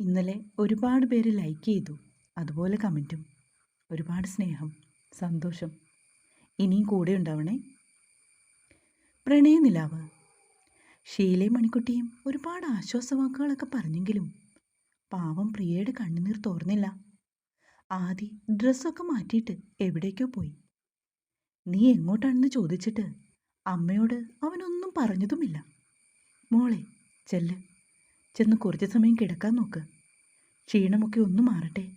ഇന്നലെ ഒരുപാട് പേര് ലൈക്ക് ചെയ്തു. അതുപോലെ കമന്റും ഒരുപാട് സ്നേഹം സന്തോഷം. ഇനിയും കൂടെ ഉണ്ടാവണേ. പ്രണയനിലാവ് ഷീലയും മണിക്കുട്ടിയും ഒരുപാട് ആശ്വാസവാക്കുകളൊക്കെ പറഞ്ഞെങ്കിലും പാവം പ്രിയയുടെ കണ്ണുനീർ തോർന്നില്ല. ആദി ഡ്രസ്സൊക്കെ മാറ്റിയിട്ട് എവിടേക്കോ പോയി. നീ എങ്ങോട്ടാണെന്ന് ചോദിച്ചിട്ട് അമ്മയോട് അവനൊന്നും പറഞ്ഞതുമില്ല. മോളെ ചെല്ല്. ചെന്ന് കുറച്ച് സമയം കിടക്കാൻ നോക്ക്. ക്ഷീണമൊക്കെ ഒന്ന് മാറട്ടെ.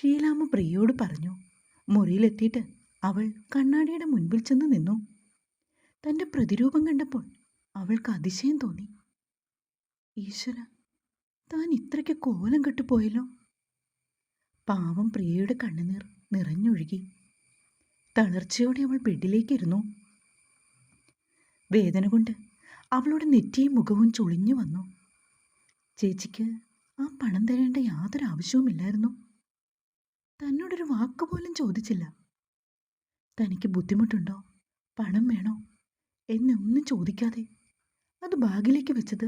ഷീലാമ്മ പ്രിയയോട് പറഞ്ഞു. മുറിയിലെത്തിയിട്ട് അവൾ കണ്ണാടിയുടെ മുൻപിൽ ചെന്ന് നിന്നു. തന്റെ പ്രതിരൂപം കണ്ടപ്പോൾ അവൾക്ക് അതിശയം തോന്നി. ഈശ്വര താൻ ഇത്രയ്ക്ക് കോലം കെട്ടുപോയല്ലോ? പാവം പ്രിയയുടെ കണ്ണുനീർ നിറഞ്ഞൊഴുകി. തളർച്ചയോടെ അവൾ ബെഡിലേക്കിരുന്നു. വേദന കൊണ്ട് അവളുടെ നെറ്റിയും മുഖവും ചുളിഞ്ഞു വന്നു. ചേച്ചിക്ക് ആ പണം തരേണ്ട യാതൊരു ആവശ്യവുമില്ലായിരുന്നു. തന്നോടൊരു വാക്ക് പോലും ചോദിച്ചില്ല. തനിക്ക് ബുദ്ധിമുട്ടുണ്ടോ? പണം വേണോ? എന്നൊന്നും ചോദിക്കാതെ. അത് ബാഗിലേക്ക് വെച്ചത്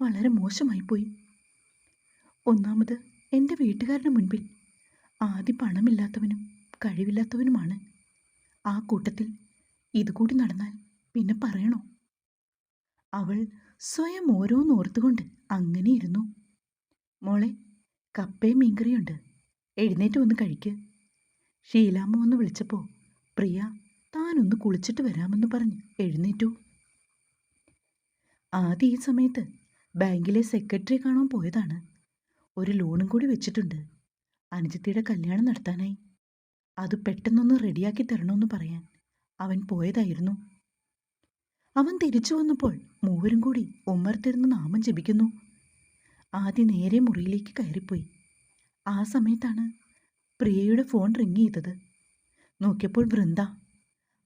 വളരെ മോശമായിപ്പോയി. ഒന്നാമത് എന്റെ വീട്ടുകാരുടെ മുൻപിൽ ആദ്യ പണമില്ലാത്തവനും കഴിവില്ലാത്തവനുമാണ്. ആ കൂട്ടത്തിൽ ഇതുകൂടി നടന്നാൽ പിന്നെ പറയണോ? അവൾ സ്വയം ഓരോന്നോർത്തുകൊണ്ട് അങ്ങനെ ഇരുന്നു. മോളെ കപ്പയും മീൻകറിയുണ്ട്. എഴുന്നേറ്റ് വന്ന് കഴിക്ക്. ഷീലാമ്മ വന്ന് വിളിച്ചപ്പോൾ പ്രിയ താനൊന്ന് കുളിച്ചിട്ട് വരാമെന്ന് പറഞ്ഞ് എഴുന്നേറ്റു. ആദ്യം ഈ സമയത്ത് ബാങ്കിലെ സെക്രട്ടറി കാണാൻ പോയതാണ്. ഒരു ലോണും കൂടി വെച്ചിട്ടുണ്ട്. അനുജത്തിയുടെ കല്യാണം നടത്താനായി. അത് പെട്ടെന്നൊന്ന് റെഡിയാക്കി തരണമെന്ന് പറയാൻ അവൻ പോയതായിരുന്നു. അവൻ തിരിച്ചു വന്നപ്പോൾ മൂവരും കൂടി ഉമ്മർത്തിരുന്ന് നാമം ജപിക്കുന്നു. ആദ്യം നേരെ മുറിയിലേക്ക് കയറിപ്പോയി. ആ സമയത്താണ് പ്രിയയുടെ ഫോൺ റിങ് ചെയ്തത്. നോക്കിയപ്പോൾ വൃന്ദ.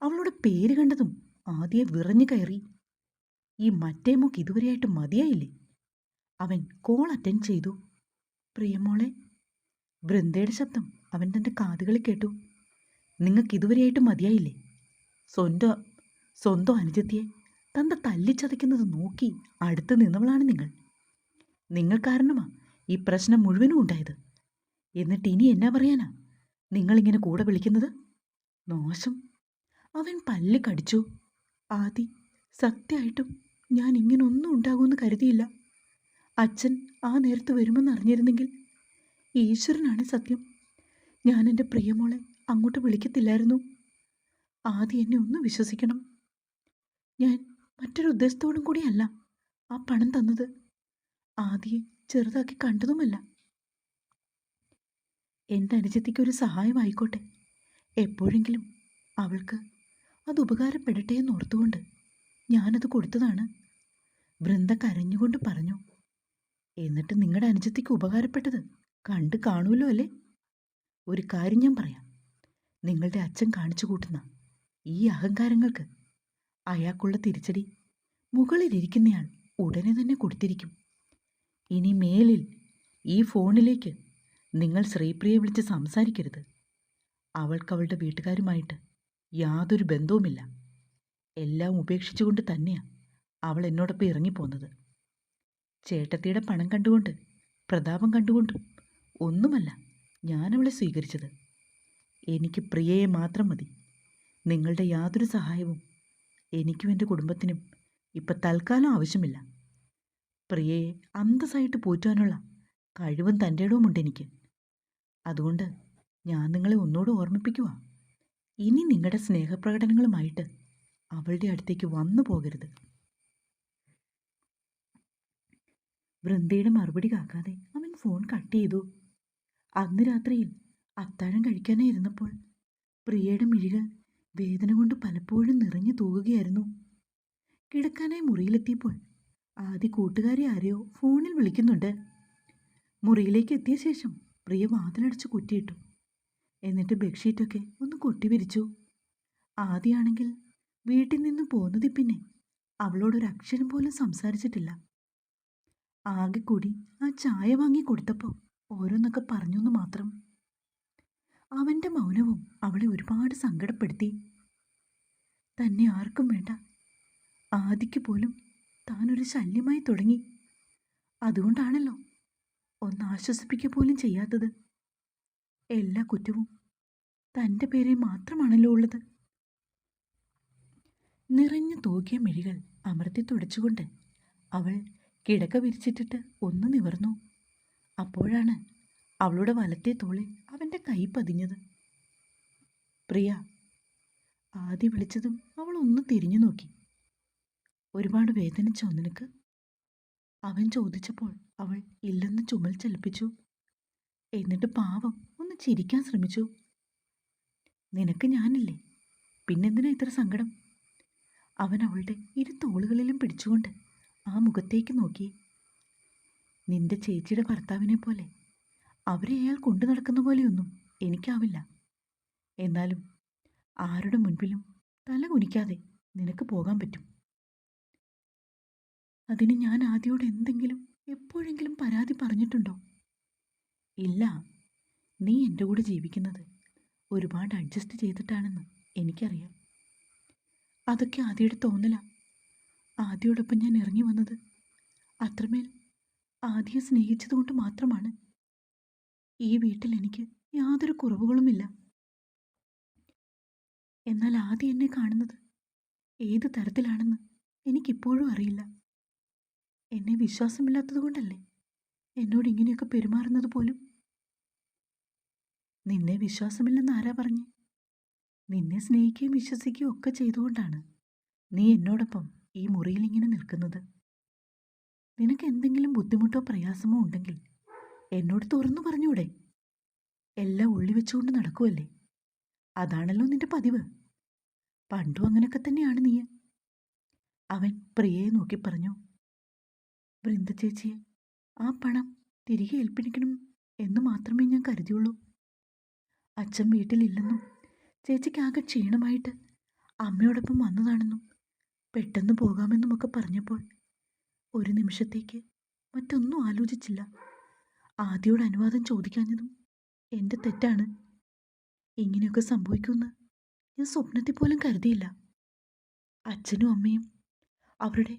അവളുടെ പേര് കണ്ടതും ആദ്യം വിറഞ്ഞു കയറി. ഈ മറ്റേ മോക്ക് ഇതുവരെയായിട്ട് മതിയായില്ലേ? അവൻ കോൾ അറ്റൻഡ് ചെയ്തു. പ്രിയമോളെ വൃന്ദയുടെ ശബ്ദം അവൻ തന്റെ കാതുകളിൽ കേട്ടു. നിങ്ങൾക്ക് ഇതുവരെയായിട്ട് മതിയായില്ലേ? സ്വന്തം സ്വന്തം അനുജത്തിയെ തന്റെ തല്ലിച്ചതയ്ക്കുന്നത് നോക്കി അടുത്ത് നിന്നവളാണ് നിങ്ങൾ. നിങ്ങൾ കാരണമാ ഈ പ്രശ്നം മുഴുവനും ഉണ്ടായത്. എന്നിട്ട് ഇനി എന്നാ പറയാനാ? നിങ്ങളിങ്ങനെ കൂടെ വിളിക്കുന്നത്? മോശം. അവൻ പല്ല് കടിച്ചു. ആദി സത്യമായിട്ടും ഞാൻ ഇങ്ങനൊന്നും ഉണ്ടാകുമെന്ന് കരുതിയില്ല. അച്ഛൻ ആ നേരത്ത് വരുമെന്ന് അറിഞ്ഞിരുന്നെങ്കിൽ ഈശ്വരനാണ് സത്യം. ഞാൻ എന്റെ പ്രിയമോളെ അങ്ങോട്ട് വിളിക്കത്തില്ലായിരുന്നു. ആദി എന്നെ ഒന്ന് വിശ്വസിക്കണം. ഞാൻ മറ്റൊരു ഉദ്ദേശത്തോടും കൂടിയല്ല ആ പണം തന്നത്. ആദ്യം ചെറുതാക്കി കണ്ടതുമല്ല. എന്റെ അനുജത്തിക്ക് ഒരു സഹായമായിക്കോട്ടെ. എപ്പോഴെങ്കിലും അവൾക്ക് അത് ഉപകാരപ്പെടട്ടെ എന്ന് ഓർത്തുകൊണ്ട് ഞാനത് കൊടുത്തതാണ്. വൃന്ദ കരഞ്ഞുകൊണ്ട് പറഞ്ഞു എന്നിട്ട് നിങ്ങളുടെ അനുജത്തിക്ക് ഉപകാരപ്പെട്ടത് കണ്ട് കാണുമല്ലോ അല്ലേ? ഒരു കാര്യം ഞാൻ പറയാം. നിങ്ങളുടെ അച്ഛൻ കാണിച്ചു കൂട്ടുന്ന ഈ അഹങ്കാരങ്ങൾക്ക് അയാൾക്കുള്ള തിരിച്ചടി മുകളിലിരിക്കുന്നയാൾ ഉടനെ തന്നെ കൊടുത്തിരിക്കും. ഇനി മേലിൽ ഈ ഫോണിലേക്ക് നിങ്ങൾ ശ്രീപ്രിയെ വിളിച്ച് സംസാരിക്കരുത്. അവൾക്ക് അവളുടെ വീട്ടുകാരുമായിട്ട് യാതൊരു ബന്ധവുമില്ല. എല്ലാം ഉപേക്ഷിച്ചുകൊണ്ട് തന്നെയാണ് അവൾ എന്നോടൊപ്പം ഇറങ്ങിപ്പോന്നത്. ചേട്ടത്തിയുടെ പണം കണ്ടുകൊണ്ട് പ്രതാപം കണ്ടുകൊണ്ടും ഒന്നുമല്ല ഞാനവളെ സ്വീകരിച്ചത്. എനിക്ക് പ്രിയയെ മാത്രം മതി. നിങ്ങളുടെ യാതൊരു സഹായവും എനിക്കും എന്റെ കുടുംബത്തിനും ഇപ്പം തൽക്കാലം ആവശ്യമില്ല. പ്രിയയെ അന്തസ്സായിട്ട് പോറ്റാനുള്ള കഴിവും തന്റെ ഇടവുമുണ്ട് എനിക്ക്. അതുകൊണ്ട് ഞാൻ നിങ്ങളെ ഒന്നുകൂടെ ഓർമ്മിപ്പിക്കുക ഇനി നിങ്ങളുടെ സ്നേഹപ്രകടനങ്ങളുമായിട്ട് അവളുടെ അടുത്തേക്ക് വന്നു പോകരുത്. വൃന്ദയുടെ മറുപടി കാക്കാതെ അവൻ ഫോൺ കട്ട് ചെയ്തു. അന്ന് രാത്രിയിൽ അത്താഴം കഴിക്കാനേ ഇരുന്നപ്പോൾ പ്രിയയുടെ മിഴികൾ വേദന കൊണ്ട് പലപ്പോഴും നിറഞ്ഞു തൂകുകയായിരുന്നു. കിടക്കാനായി മുറിയിലെത്തിയപ്പോൾ ആദ്യ കൂട്ടുകാരി ആരെയോ ഫോണിൽ വിളിക്കുന്നുണ്ട്. മുറിയിലേക്ക് എത്തിയ ശേഷം പ്രിയ വാതിലടച്ച് കുറ്റിയിട്ടു. എന്നിട്ട് ബെഡ്ഷീറ്റൊക്കെ ഒന്ന് കൊട്ടി വിരിച്ചു ആദ്യമാണെങ്കിൽ വീട്ടിൽ നിന്ന് പോന്നതിൽ പിന്നെ അവളോടൊരു അക്ഷരം പോലും സംസാരിച്ചിട്ടില്ല. ആകെ കൂടി ആ ചായ വാങ്ങി കൊടുത്തപ്പോൾ ഓരോന്നൊക്കെ പറഞ്ഞു എന്ന് മാത്രം. അവന്റെ മൗനവും അവളെ ഒരുപാട് സങ്കടപ്പെടുത്തി. തന്നെ ആർക്കും വേണ്ട. ആദിക്ക് പോലും താനൊരു ശല്യമായി തുടങ്ങി. അതുകൊണ്ടാണല്ലോ ഒന്ന് ആശ്വസിപ്പിക്കുക പോലും ചെയ്യാത്തത്. എല്ലാ കുറ്റവും തന്റെ പേരിൽ മാത്രമാണല്ലോ ഉള്ളത്. നിറഞ്ഞു തൂക്കിയ മിഴികൾ അമർത്തി തുടച്ചുകൊണ്ട് അവൾ കിടക്ക വിരിച്ചിട്ടിട്ട് ഒന്ന് നിവർന്നു. അപ്പോഴാണ് അവളുടെ വലത്തെ തോളിൽ അവന്റെ കൈ പതിഞ്ഞത്. പ്രിയ ആദ്യം വിളിച്ചതും അവൾ ഒന്ന് തിരിഞ്ഞു നോക്കി. ഒരുപാട് വേദനിച്ചോ നിനക്ക് അവൻ ചോദിച്ചപ്പോൾ അവൾ ഇല്ലെന്ന് ചുമൽ ചലിപ്പിച്ചു. എന്നിട്ട് പാവം ഒന്ന് ചിരിക്കാൻ ശ്രമിച്ചു. നിനക്ക് ഞാനില്ലേ? പിന്നെന്തിനാ ഇത്ര സങ്കടം? അവൻ അവളുടെ ഇരു തോളുകളിലും പിടിച്ചുകൊണ്ട് ആ മുഖത്തേക്ക് നോക്കി. നിന്റെ ചേച്ചിയുടെ ഭർത്താവിനെ പോലെ അവരെ അയാൾ കൊണ്ടു നടക്കുന്ന പോലെയൊന്നും എനിക്കാവില്ല. എന്നാലും ആരുടെ മുൻപിലും തല കുനിക്കാതെ നിനക്ക് പോകാൻ പറ്റും. അതിന് ഞാൻ ആദ്യയോട് എന്തെങ്കിലും എപ്പോഴെങ്കിലും പരാതി പറഞ്ഞിട്ടുണ്ടോ? ഇല്ല. നീ എന്റെ കൂടെ ജീവിക്കുന്നത് ഒരുപാട് അഡ്ജസ്റ്റ് ചെയ്തിട്ടാണെന്ന് എനിക്കറിയാം. അതൊക്കെ ആദ്യയുടെ തോന്നല. ആദ്യയോടൊപ്പം ഞാൻ ഇറങ്ങി വന്നത് അത്രമേൽ ആദ്യം സ്നേഹിച്ചതുകൊണ്ട് മാത്രമാണ്. ഈ വീട്ടിൽ എനിക്ക് യാതൊരു കുറവുകളുമില്ല. എന്നാൽ ആദ്യം എന്നെ കാണുന്നത് ഏത് തരത്തിലാണെന്ന് എനിക്കിപ്പോഴും അറിയില്ല. എന്നെ വിശ്വാസമില്ലാത്തത് കൊണ്ടല്ലേ എന്നോട് ഇങ്ങനെയൊക്കെ പെരുമാറുന്നത് പോലും? നിന്നെ വിശ്വാസമില്ലെന്ന് ആരാ പറഞ്ഞു? നിന്നെ സ്നേഹിക്കുകയും വിശ്വസിക്കുകയും ഒക്കെ ചെയ്തുകൊണ്ടാണ് നീ എന്നോടൊപ്പം ഈ മുറിയിൽ ഇങ്ങനെ നിൽക്കുന്നത്. നിനക്ക് എന്തെങ്കിലും ബുദ്ധിമുട്ടോ പ്രയാസമോ ഉണ്ടെങ്കിൽ എന്നോട് തുറന്നു പറഞ്ഞൂടെ? എല്ലാം ഉള്ളി വെച്ചുകൊണ്ട് നടക്കുമല്ലേ അതാണല്ലോ നിന്റെ പതിവ്. പണ്ടും അങ്ങനെയൊക്കെ തന്നെയാണ് നീ അവൻ പ്രിയയെ നോക്കി പറഞ്ഞു. വൃന്ദ ചേച്ചിയെ ആ പണം തിരികെ ഏൽപ്പിക്കണം എന്ന് മാത്രമേ ഞാൻ കരുതിയുള്ളൂ. അച്ഛൻ വീട്ടിലില്ലെന്നും ചേച്ചിക്കാകെ ക്ഷീണമായിട്ട് അമ്മയോടൊപ്പം വന്നതാണെന്നും പെട്ടെന്ന് പോകാമെന്നുമൊക്കെ പറഞ്ഞപ്പോൾ ഒരു നിമിഷത്തേക്ക് മറ്റൊന്നും ആലോചിച്ചില്ല. ആദ്യയോട് അനുവാദം ചോദിക്കാഞ്ഞതും എന്റെ തെറ്റാണ്. ഇങ്ങനെയൊക്കെ സംഭവിക്കുമെന്ന് ഞാൻ സ്വപ്നത്തിൽ പോലും കരുതിയില്ല. അച്ഛനും അമ്മയും അവരുടെ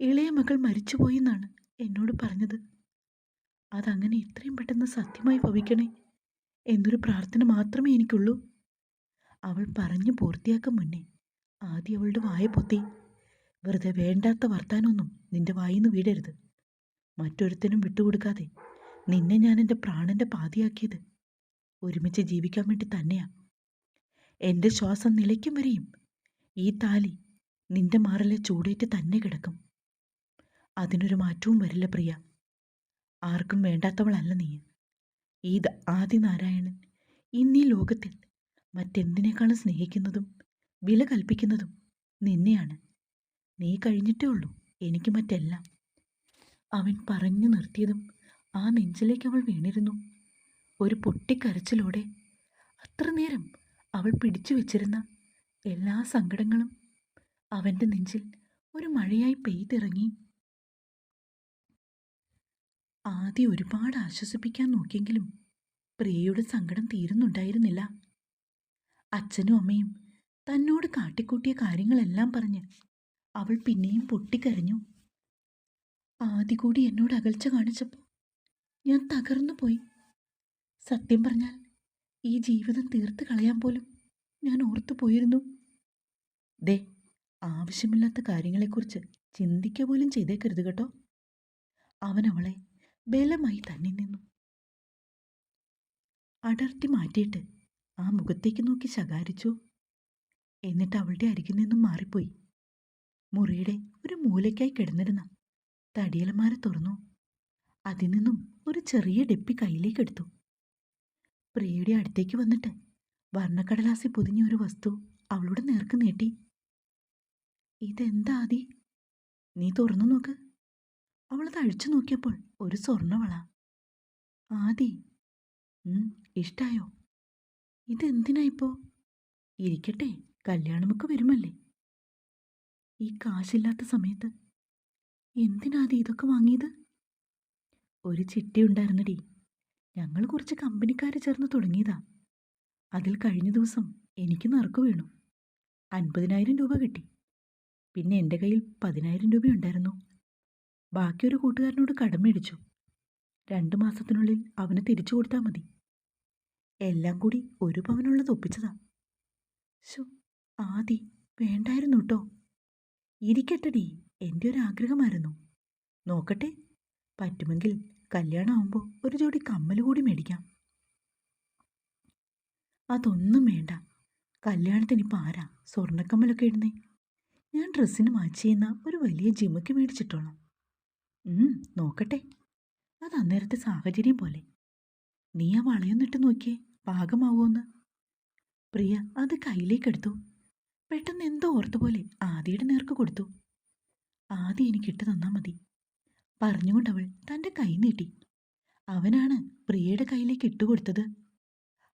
ഇളയ മകൾ മരിച്ചുപോയി എന്നാണ് എന്നോട് പറഞ്ഞത്. അതങ്ങനെ ഇത്രയും പെട്ടെന്ന് സത്യമായി ഭവിക്കണേ എന്നൊരു പ്രാർത്ഥന മാത്രമേ എനിക്കുള്ളൂ. അവൾ പറഞ്ഞു പൂർത്തിയാക്കും മുന്നേ ആദ്യം അവളുടെ വായ പൊത്തി വെറുതെ വേണ്ടാത്ത വർത്താനൊന്നും നിന്റെ വായിന്ന് വീടരുത്. മറ്റൊരുത്തനും വിട്ടുകൊടുക്കാതെ നിന്നെ ഞാൻ എന്റെ പ്രാണന്റെ പാതിയാക്കിയത്. ഒരുമിച്ച് ജീവിക്കാൻ വേണ്ടി തന്നെയാ. എന്റെ ശ്വാസം നിലയ്ക്കും വരെയും ഈ താലി നിന്റെ മാറിലെ ചൂടേറ്റ് തന്നെ കിടക്കും. അതിനൊരു മാറ്റവും വരില്ല പ്രിയ. ആർക്കും വേണ്ടാത്തവളല്ല നീ. ഈ ആദിനാരായണൻ ഇന്നീ ലോകത്തിൽ മറ്റെന്തിനേക്കാളും സ്നേഹിക്കുന്നതും വില കൽപ്പിക്കുന്നതും നിന്നെയാണ്. നീ കഴിഞ്ഞിട്ടേ ഉള്ളൂ എനിക്ക് മറ്റെല്ലാം. അവൻ പറഞ്ഞു നിർത്തിയതും ആ നെഞ്ചിലേക്ക് അവൾ വീണിരുന്നു. ഒരു പൊട്ടിക്കരച്ചിലോടെ അത്ര നേരം അവൾ പിടിച്ചു വെച്ചിരുന്ന എല്ലാ സങ്കടങ്ങളും അവന്റെ നെഞ്ചിൽ ഒരു മഴയായി പെയ്തിറങ്ങി. ആദ്യം ഒരുപാട് ആശ്വസിപ്പിക്കാൻ നോക്കിയെങ്കിലും പ്രിയയുടെ സങ്കടം തീരുന്നുണ്ടായിരുന്നില്ല. അച്ഛനും അമ്മയും തന്നോട് കാട്ടിക്കൂട്ടിയ കാര്യങ്ങളെല്ലാം പറഞ്ഞ് അവൾ പിന്നെയും പൊട്ടിക്കരഞ്ഞു. ആദ്യ കൂടി എന്നോട് അകൽച്ച കാണിച്ചപ്പോൾ ഞാൻ തകർന്നു പോയി. സത്യം പറഞ്ഞാൽ ഈ ജീവിതം തീർത്ത് കളയാൻ പോലും ഞാൻ ഓർത്തു പോയിരുന്നു. ദേ ആവശ്യമില്ലാത്ത കാര്യങ്ങളെക്കുറിച്ച് ചിന്തിക്കുക പോലും ചെയ്തേക്കരുത് കേട്ടോ. അവൻ അവളെ ബലമായി തന്നെ നിന്നു. അടർത്തി മാറ്റിയിട്ട് ആ മുഖത്തേക്ക് നോക്കി ശകാരിച്ചു. എന്നിട്ട് അവളുടെ അരികിൽ നിന്നും മാറിപ്പോയി. മുറിയുടെ ഒരു മൂലയ്ക്കായി കിടന്നിരുന്ന തടിയലമാര തുറന്നു. അതിൽ നിന്നും ഒരു ചെറിയ ഡെപ്പി കയ്യിലേക്കെടുത്തു പ്രിയയുടെ അടുത്തേക്ക് വന്നിട്ട് വർണക്കടലാസി പൊതിഞ്ഞ ഒരു വസ്തു അവളുടെ നേർക്ക് നീട്ടി. ഇതെന്താ ആദി? നീ തുറന്നു നോക്ക്. അവളത് അഴിച്ചു നോക്കിയപ്പോൾ ഒരു സ്വർണവള. ആദി ഇഷ്ടായോ? ഇതെന്തിനാ ഇപ്പോ? ഇരിക്കട്ടെ കല്യാണമൊക്കെ വരുമല്ലേ? ഈ കാശില്ലാത്ത സമയത്ത് എന്തിനാദി ഇതൊക്കെ വാങ്ങിയത്? ഒരു ചിട്ടി ഉണ്ടായിരുന്നടി. ഞങ്ങൾ കുറച്ച് കമ്പനിക്കാർ ചേർന്ന് തുടങ്ങിയതാ. അതിൽ കഴിഞ്ഞ ദിവസം എനിക്ക് നറുക്ക് വീണു. അൻപതിനായിരം രൂപ കിട്ടി. പിന്നെ എന്റെ കയ്യിൽ പതിനായിരം രൂപ ഉണ്ടായിരുന്നു. ബാക്കി ഒരു കൂട്ടുകാരനോട് കടം മേടിച്ചു. രണ്ട് മാസത്തിനുള്ളിൽ അവന് തിരിച്ചു കൊടുത്താൽ മതി. എല്ലാം കൂടി ഒരു പവനുള്ളത് ഒപ്പിച്ചതാ. ശോ ആദി വേണ്ടായിരുന്നു കേട്ടോ. ഇരിക്കട്ടെടി എന്റെ ഒരു ആഗ്രഹമായിരുന്നു. നോക്കട്ടെ. പറ്റുമെങ്കിൽ കല്യാണമാകുമ്പോൾ ഒരു ജോഡി കമ്മൽ കൂടി മേടിക്കാം. അതൊന്നും വേണ്ട. കല്യാണത്തിന് ഇപ്പം ആരാ സ്വർണക്കമ്മലൊക്കെ ഇടുന്നേ? ഞാൻ ഡ്രസ്സിന് മാച്ച് ചെയ്യുന്ന ഒരു വലിയ ജിമ്മക്ക് മേടിച്ചിട്ടോളാം. നോക്കട്ടെ. അത് അന്നേരത്തെ സാഹചര്യം പോലെ. നീ ആ വളയൊന്നിട്ട് നോക്കിയേ പാകമാവുമെന്ന് പ്രിയ അത് കയ്യിലേക്കെടുത്തു പെട്ടെന്ന് എന്തോ ഓർത്ത പോലെ ആദിയുടെ നേർക്ക് കൊടുത്തു. ആദ്യം എനിക്കിട്ട് തന്നാൽ മതി. പറഞ്ഞുകൊണ്ടവൾ തന്റെ കൈ നീട്ടി. അവനാണ് പ്രിയയുടെ കയ്യിലേക്ക് ഇട്ടുകൊടുത്തത്.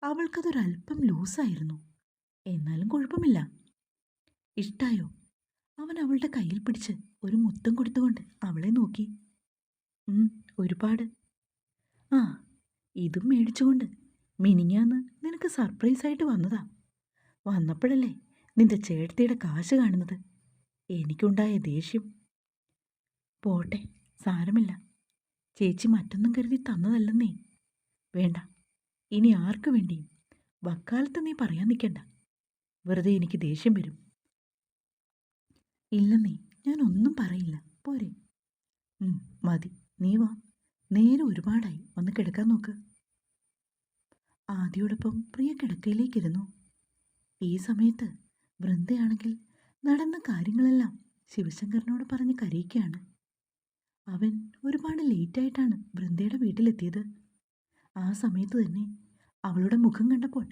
അവൾക്കതൊരല്പം ലൂസായിരുന്നു. എന്നാലും കുഴപ്പമില്ല. ഇഷ്ടായോ? അവൻ അവളുടെ കയ്യിൽ പിടിച്ച് ഒരു മുത്തം കൊടുത്തുകൊണ്ട് അവളെ നോക്കി. ഒരുപാട്. ആ ഇതും മേടിച്ചുകൊണ്ട് മിനിഞ്ഞാന്ന് നിനക്ക് സർപ്രൈസായിട്ട് വന്നതാ. വന്നപ്പോഴല്ലേ നിന്റെ ചേട്ടത്തിയുടെ കാശ് കാണുന്നത്. എനിക്കുണ്ടായ ദേഷ്യം. പോട്ടെ. സാരമില്ല. ചേച്ചി മറ്റൊന്നും കരുതി തന്നതല്ലെന്നേ. വേണ്ട. ഇനി ആർക്കു വേണ്ടിയും? വക്കാലത്ത് നീ പറയാൻ നിൽക്കണ്ട വെറുതെ എനിക്ക് ദേഷ്യം വരും. ഇല്ലെന്നേ ഒന്നും പറയില്ല. പോരെ. മതി. നീ വാ. നേരെ ഒരുപാടായി. ഒന്ന് കിടക്കാൻ നോക്ക്. ആദ്യോടൊപ്പം പ്രിയ കിടക്കയിലേക്കിരുന്നു ഈ സമയത്ത് വൃന്ദയാണെങ്കിൽ നടന്ന കാര്യങ്ങളെല്ലാം ശിവശങ്കറിനോട് പറഞ്ഞ് കരയിക്കുകയാണ്. അവൻ ഒരുപാട് ലേറ്റായിട്ടാണ് വൃന്ദയുടെ വീട്ടിലെത്തിയത്. ആ സമയത്ത് തന്നെ അവളുടെ മുഖം കണ്ടപ്പോൾ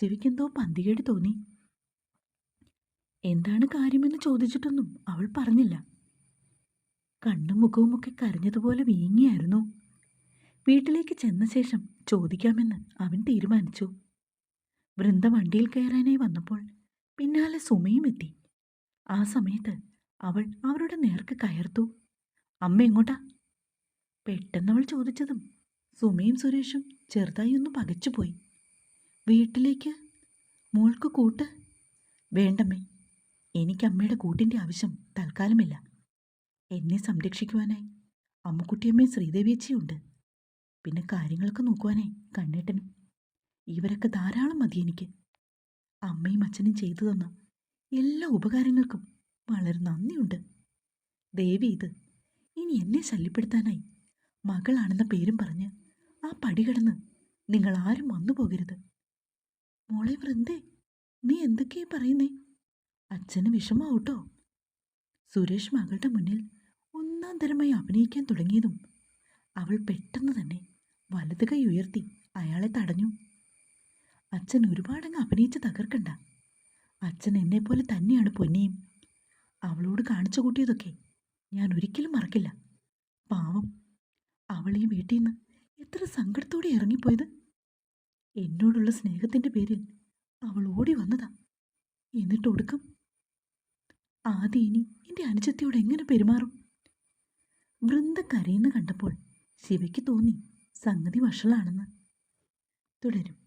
ശിവയ്ക്കെന്തോ പന്തികേട് തോന്നി. എന്താണ് കാര്യമെന്ന് ചോദിച്ചിട്ടൊന്നും അവൾ പറഞ്ഞില്ല. കണ്ണും മുഖവുമൊക്കെ കരഞ്ഞതുപോലെ വീങ്ങിയായിരുന്നു. വീട്ടിലേക്ക് ചെന്ന ശേഷം ചോദിക്കാമെന്ന് അവൻ തീരുമാനിച്ചു. വൃന്ദ വണ്ടിയിൽ കയറാനായി വന്നപ്പോൾ പിന്നാലെ സുമയും എത്തി. ആ സമയത്ത് അവൾ അവരുടെ നേർക്ക് കയർത്തു. അമ്മ എങ്ങോട്ടാ? അവൾ ചോദിച്ചതും സുമയും സുരേഷും ചെറുതായി ഒന്ന് പകച്ചുപോയി വീട്ടിലേക്ക് മോൾക്ക് കൂട്ട്. വേണ്ടമ്മേ എനിക്ക് അമ്മയുടെ കൂട്ടിന്റെ ആവശ്യം തൽക്കാലമില്ല. എന്നെ സംരക്ഷിക്കുവാനായി അമ്മുക്കുട്ടിയമ്മയും ശ്രീദേവിയച്ചിയുണ്ട് പിന്നെ കാര്യങ്ങളൊക്കെ നോക്കുവാനായി കണ്ണേട്ടനും. ഇവരൊക്കെ ധാരാളം മതി എനിക്ക്. അമ്മയും അച്ഛനും ചെയ്തു തന്ന എല്ലാ ഉപകാരങ്ങൾക്കും വളരെ നന്ദിയുണ്ട്. ദേവി ഇത് ഇനി എന്നെ ശല്യപ്പെടുത്താനായി. മകളാണെന്ന പേരും പറഞ്ഞ് ആ പടി കടന്ന് നിങ്ങൾ ആരും വന്നു പോകരുത്. മോളെ വൃന്ദേ നീ എന്തൊക്കെയാ പറയുന്നേ? അച്ഛന് വിഷമാവട്ടോ? സുരേഷ് മകളുടെ മുന്നിൽ ഒന്നാം തരമായി അഭിനയിക്കാൻ തുടങ്ങിയതും അവൾ പെട്ടെന്ന് തന്നെ വലത് കൈ ഉയർത്തി അയാളെ തടഞ്ഞു. അച്ഛൻ ഒരുപാടങ്ങ് അഭിനയിച്ച് തകർക്കണ്ട. അച്ഛൻ എന്നെപ്പോലെ തന്നെയാണ് പൊന്നിയും അവളോട് കാണിച്ചു കൂട്ടിയതൊക്കെ ഞാൻ ഒരിക്കലും മറക്കില്ല. പാവം. അവൾ ഈ വീട്ടിൽ നിന്ന് എത്ര സങ്കടത്തോടെ ഇറങ്ങിപ്പോയത്. എന്നോടുള്ള സ്നേഹത്തിന്റെ പേരിൽ അവൾ ഓടി വന്നതാ. എന്നിട്ട് ഒടുക്കം? ആദ്യം ഇനി എന്റെ അനുജത്തിയോട് എങ്ങനെ പെരുമാറും? വൃന്ദ കരയുന്ന കണ്ടപ്പോൾ ശിവയ്ക്ക് തോന്നി സംഗതി വഷളാണെന്ന്. തുടരും.